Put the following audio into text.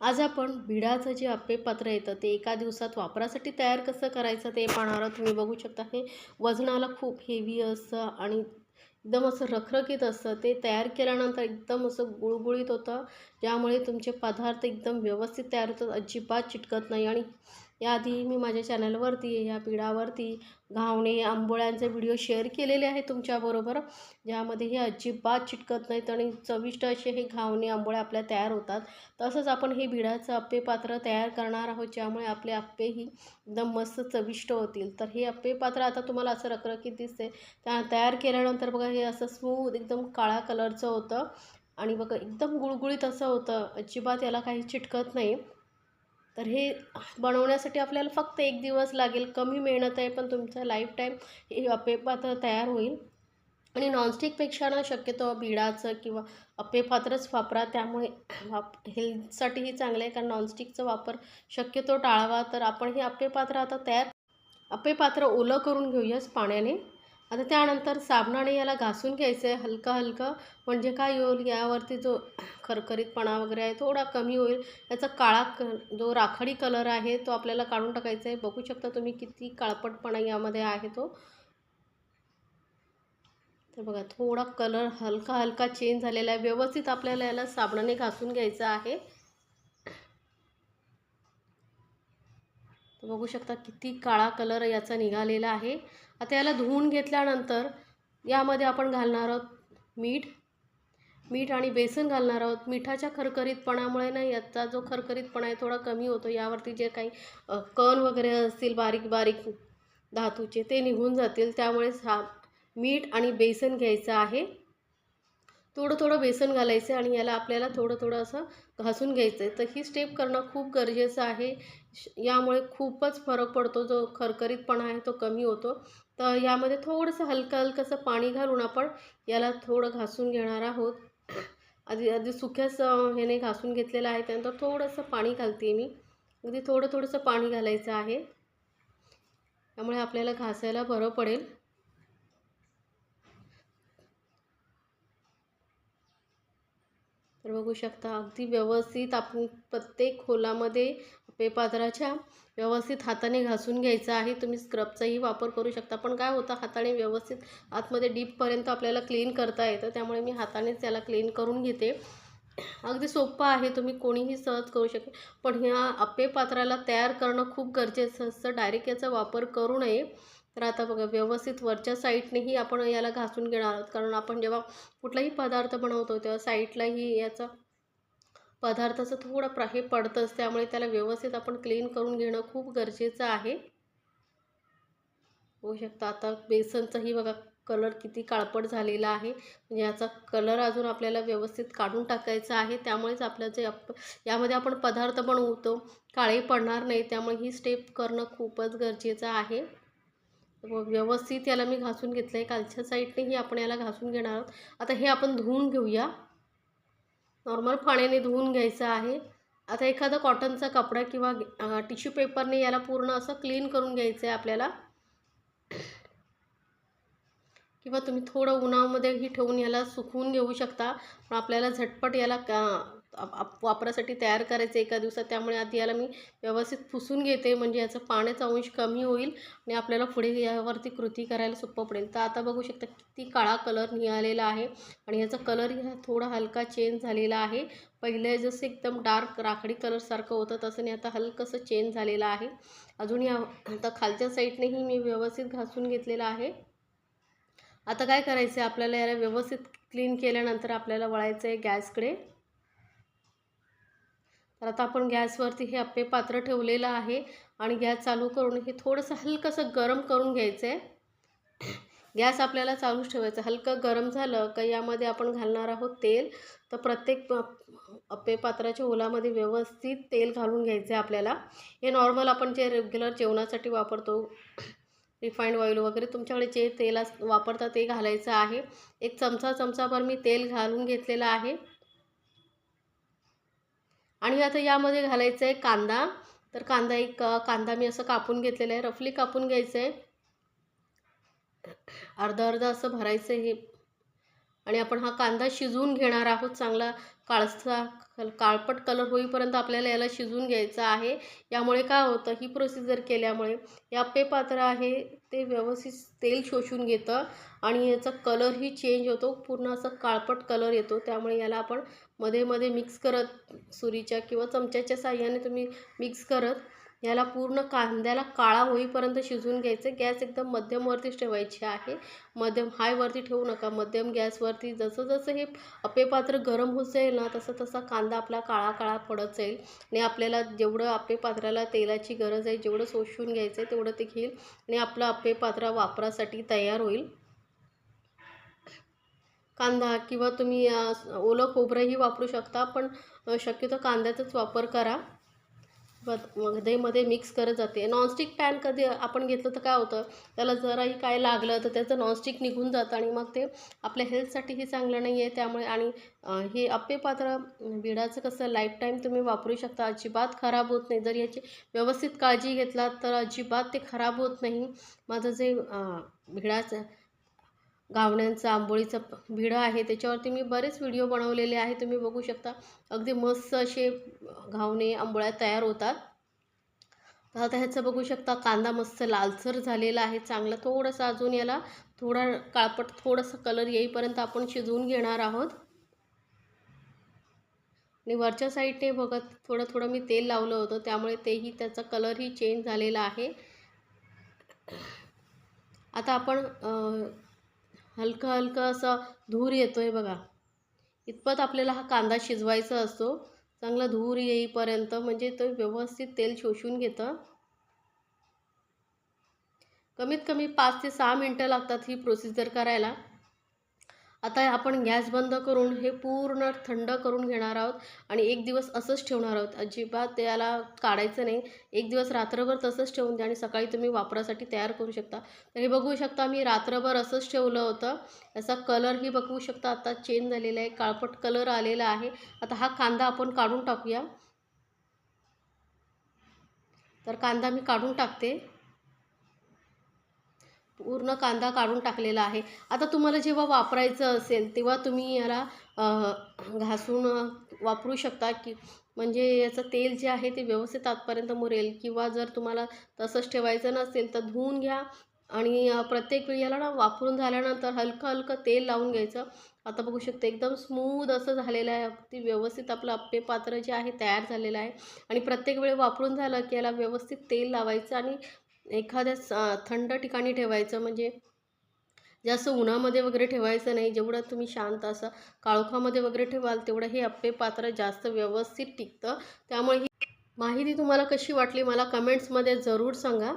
आज आपण भिडाचं जे अप्पे येतं ते एका दिवसात वापरासाठी तयार कसं करायचं ते पाहणार आहोत. तुम्ही बघू शकता हे वजनाला खूप हेवी असतं आणि एकदम असं रखरखीत असतं ते तयार केल्यानंतर एकदम असं गुळगुळीत होतं. ज्यामुळे तुमचे पदार्थ एकदम व्यवस्थित तयार होतात. अजिबात चिटकत नाही आणि याआधी मी माझ्या चॅनलवरती ह्या पिढावरती घावणे आंबोळ्यांचे व्हिडिओ शेअर केलेले आहे तुमच्याबरोबर ज्यामध्ये हे अजिबात चिटकत नाहीत आणि चविष्ट असे हे घावणे आंबोळ्या आपल्या तयार होतात. तसंच आपण हे भिडाचं अप्पे पात्र तयार करणार आहोत ज्यामुळे आपले अप्पेही एकदम मस्त चविष्ट होतील. तर हे अप्पे पात्र आता तुम्हाला असं रखरखीत दिसते त्या तयार केल्यानंतर बघा हे असं स्मूथ एकदम काळ्या कलरचं होतं आणि बघा एकदम गुळगुळीत असं होतं. अजिबात याला काही चिटकत नाही. तर हे बनवण्यासाठी आपल्याला फक्त एक दिवस लागेल. कमी मेहनत आहे पण तुमचं लाईफ टाईम हे तयार होईल. आणि नॉनस्टिकपेक्षा ना शक्यतो बिडाचं किंवा अपेपात्रच वापरा. त्यामुळे वाप हेल्थसाठीही चांगलं आहे कारण नॉनस्टिकचा वापर शक्यतो टाळावा. तर आपण हे अपेपात्र आता तयार अपेपात्र ओलं करून घेऊयाच पाण्याने. आता त्यानंतर साबणाने याला घासून घ्यायचं आहे हलका हलका म्हणजे काय होईल यावरती जो खरखरीतपणा वगैरे आहे थोडा कमी होईल. याचा काळा क जो राखाडी कलर आहे तो आपल्याला काढून टाकायचा आहे बघू शकता तुम्ही किती काळपटपणा यामध्ये आहे तो. तर बघा थोडा कलर हलका हलका चेंज झालेला आहे. व्यवस्थित आपल्याला याला साबणाने घासून घ्यायचं आहे. बघू शकता किती काळा कलर याचा निघालेला आहे. आता याला धुवून घेतल्यानंतर यामध्ये आपण घालणार आहोत मीठ. मीठ आणि बेसन घालणार आहोत. मिठाच्या खरखरीतपणामुळे ना याचा जो खरखरीतपणा आहे थोडा कमी होतो. यावरती जे काही कण वगैरे असतील बारीक बारीक धातूचे ते निघून जातील. त्यामुळे सा मीठ आणि बेसन घ्यायचं आहे. थोडं थोडं बेसन घालायचं आणि याला आपल्याला थोडं थोडं असं घासून घ्यायचं आहे. तर ही स्टेप करणं खूप गरजेचं आहे. यामुळे खूपच फरक पडतो. जो खरखरीतपणा आहे तो कमी होतो. तर यामध्ये थोडंसं हलकं हलकंसं पाणी घालून आपण याला थोडं घासून घेणार आहोत. आधी आधी सुक्याच ह्याने घासून घेतलेलं आहे. त्यानंतर थोडंसं पाणी घालते मी. अगदी थोडं थोडंसं पाणी घालायचं आहे. त्यामुळे आपल्याला घासायला बरं पडेल. तर बघू शकता अगदी व्यवस्थित आपण प्रत्येक खोलामध्ये पेपात्राच्या व्यवस्थित हाताने घासून घ्यायचं आहे. तुम्ही स्क्रबचाही वापर करू शकता. पण काय होतं हाताने व्यवस्थित आतमध्ये डीपपर्यंत आपल्याला क्लीन करता येतं. त्यामुळे मी हातानेच त्याला क्लीन करून घेते. अगदी सोपं आहे. तुम्ही कोणीही सहज करू शकेल. पण ह्या अप्पे पात्राला तयार करणं खूप गरजेचं असतं. डायरेक्ट याचा वापर करू नये. तर आता बघा व्यवस्थित वरच्या साईडनेही आपण याला घासून घेणार आहोत. कारण आपण जेव्हा कुठलाही पदार्थ बनवतो तेव्हा साईडलाही याचा पदार्थाचं थोडं प्र हे पडतंच. त्यामुळे त्याला व्यवस्थित आपण क्लीन करून घेणं खूप गरजेचं आहे. होऊ शकतं आता बेसनचाही बघा कलर किती काळपट झालेला आहे. म्हणजे याचा कलर अजून आपल्याला व्यवस्थित काढून टाकायचा आहे. त्यामुळेच आपलं जे आप यामध्ये आपण पदार्थ बनवतो काळे पडणार नाही. त्यामुळे ही स्टेप करणं खूपच गरजेचं आहे. व्यवस्थित याला मी घासून घेतलं आहे कालच्या साईडनेही आपण याला घासून घेणार आहोत. आता हे आपण धुवून घेऊया. नॉर्मल पाण्याने धुवून घ्यायचं आहे. आता एखादा कॉटनचा कपडा किंवा टिश्यू पेपरने याला पूर्ण असं क्लीन करून घ्यायचं आहे आपल्याला. किंवा तुम्ही थोडं उन्हामध्ये ही ठेवून याला सुकवून घेऊ शकता. पण आपल्याला झटपट याला वापरासाठी तयार करायचं एका दिवसात त्यामुळे आधी याला मी व्यवस्थित पुसून घेते म्हणजे याचं पाण्याचा अंश कमी होईल आणि आपल्याला पुढे यावरती कृती करायला सोपं पडेल. तर आता बघू शकता किती काळा कलर निघालेला आहे आणि याचा कलर थोडा हलका चेंज झालेला आहे. पहिले जसं एकदम डार्क राखडी कलरसारखं होतं तसं नाही. आता हलकंसं चेंज झालेलं आहे. अजून या आता खालच्या साईडनेही मी व्यवस्थित घासून घेतलेलं आहे. आता काय करायचं आहे? आपल्याला याला व्यवस्थित क्लीन केल्यानंतर आपल्याला वळायचं आहे गॅसकडे. तर आता आपण गॅसवरती हे अप्पे पात्र ठेवलेलं आहे आणि गॅस चालू करून हे थोडंसं हलकंसं गरम करून घ्यायचं आहे गॅस आपल्याला चालूच ठेवायचं. हलकं गरम झालं का यामध्ये आपण घालणार आहोत तेल. तर प्रत्येक अप्पे पात्राच्या ओलामध्ये व्यवस्थित तेल घालून घ्यायचं आहे आपल्याला. हे नॉर्मल आपण जे रेग्युलर जेवणासाठी वापरतो रिफाईंड ऑइल वगैरे तुमच्याकडे जे तेल वापरता ते घालायचं आहे. एक चमचा चमचाभर मी तेल घालून घेतलेलं आहे. आणि आता यामध्ये घालायचं आहे कांदा. तर कांदा एक कांदा मी असं कापून घेतलेला आहे. रफली कापून घ्यायचं आहे अर्धा अर्धा असं भरायचं आहे हे. आणि आपण हा कांदा शिजवून घेणार आहोत. चांगला काळसा काळपट कलर होईपर्यंत आपल्याला याला शिजवून घ्यायचं आहे. यामुळे काय होतं ही प्रोसिजर केल्यामुळे या पेपात्र पात्र आहे ते व्यवस्थित तेल शोषून घेतं आणि याचा कलरही चेंज होतो. पूर्ण असा काळपट कलर येतो. त्यामुळे याला आपण मध्ये मध्ये मिक्स करत सुरीच्या किंवा चमच्याच्या साह्याने तुम्ही मिक्स करत याला पूर्ण कांद्याला काळा होईपर्यंत शिजवून घ्यायचं. गॅस एकदम मध्यमवरतीच ठेवायची आहे. मध्यम हायवरती ठेवू नका. मध्यम गॅसवरती जसं जसं हे अपेपात्र गरम होत जाईल ना तसं तसा कांदा आपला काळा काळा पडत जाईल. आणि आपल्याला जेवढं अपेपात्राला तेलाची गरज आहे जेवढं शोषून घ्यायचं आहे तेवढं ते घेईल आणि आपलं अपेपात्र वापरासाठी तयार होईल. कांदा किंवा तुम्ही ओलं खोबरंही वापरू शकता पण शक्यतो कांद्याचाच वापर करा. दहीमध्ये मिक्स करत जाते. नॉनस्टिक पॅन कधी आपण घेतलं तर काय होतं? त्याला जराही काय लागलं तर त्याचं नॉनस्टिक निघून जातं आणि मग ते आपल्या हेल्थसाठीही चांगलं नाही आहे त्यामुळे आणि हे अप्पे पात्र बिडाचं कसं लाईफ टाईम तुम्ही वापरू शकता. अजिबात खराब होत नाही. जर याची व्यवस्थित काळजी घेतलात तर अजिबात ते खराब होत नाही. माझं जे भिडाचं गावण्यांचं आंबोळीचं भिडं आहे. त्याच्यावरती मी बरेच व्हिडिओ बनवलेले आहे तुम्ही बघू शकता. अगदी मस्त असे घावणे आंबोळ्या तयार होतात. तर आता ह्याचं बघू शकता. कांदा मस्त लालसर झालेला आहे. चांगला थोडंसं अजून याला थोडा काळपट थोडंसं कलर येईपर्यंत आपण शिजवून घेणार आहोत. आणि वरच्या साईडने बघत थोडं थोडं मी तेल लावलं होतं. त्यामुळे तेही त्याचा कलरही चेंज झालेला आहे. आता आपण हलकं हलकं असं धूर येतो आहे बघा. इतपत आपल्याला हा कांदा शिजवायचा असतो. चांगला धूर येईपर्यंत म्हणजे तो व्यवस्थित तेल शोषून घेतं. कमीत कमी पाच ते सहा मिनटं लागतात ही प्रोसिजर करायला. आता आपण गॅस बंद करून हे पूर्ण थंड करून घेणार आहोत आणि एक दिवस असंच ठेवणार आहोत. अजिबात त्याला काढायचं नाही. एक दिवस रात्रभर तसंच ठेवून द्या आणि सकाळी तुम्ही वापरासाठी तयार करू शकता. तर हे बघू शकता मी रात्रभर असंच ठेवलं होतं. याचा कलरही बघू शकता. आता चेंज झालेला आहे. काळपट कलर आलेला आहे. आता हा कांदा आपण काढून टाकूया. तर कांदा मी काढून टाकते. पूर्ण कांदा काढून टाकलेला आहे. आता तुम्हाला जेव्हा वापरायचं असेल तेव्हा तुम्ही याला घासून वापरू शकता की म्हणजे याचं तेल जे आहे ते व्यवस्थित आतपर्यंत मुरेल किंवा जर तुम्हाला तसंच ठेवायचं नसेल तर धुवून घ्या. आणि प्रत्येक वेळी याला ना वापरून झाल्यानंतर हलकं हलकं तेल लावून घ्यायचं. आता बघू शकते एकदम स्मूद असं झालेलं आहे. अगदी व्यवस्थित आपलं अप्पे पात्र जे आहे तयार झालेलं आहे. आणि प्रत्येक वेळी वापरून झालं की याला व्यवस्थित तेल लावायचं आणि एखाद्या थंड ठिकाणी ठेवायचं म्हणजे जास्त उन्हामध्ये वगैरे ठेवायचं नाही. जेवढं तुम्ही शांत असं काळोखामध्ये वगैरे ठेवाल तेवढं हे अप्पे पात्र जास्त व्यवस्थित टिकतं. त्यामुळे ही माहिती तुम्हाला कशी वाटली मला कमेंट्समध्ये जरूर सांगा.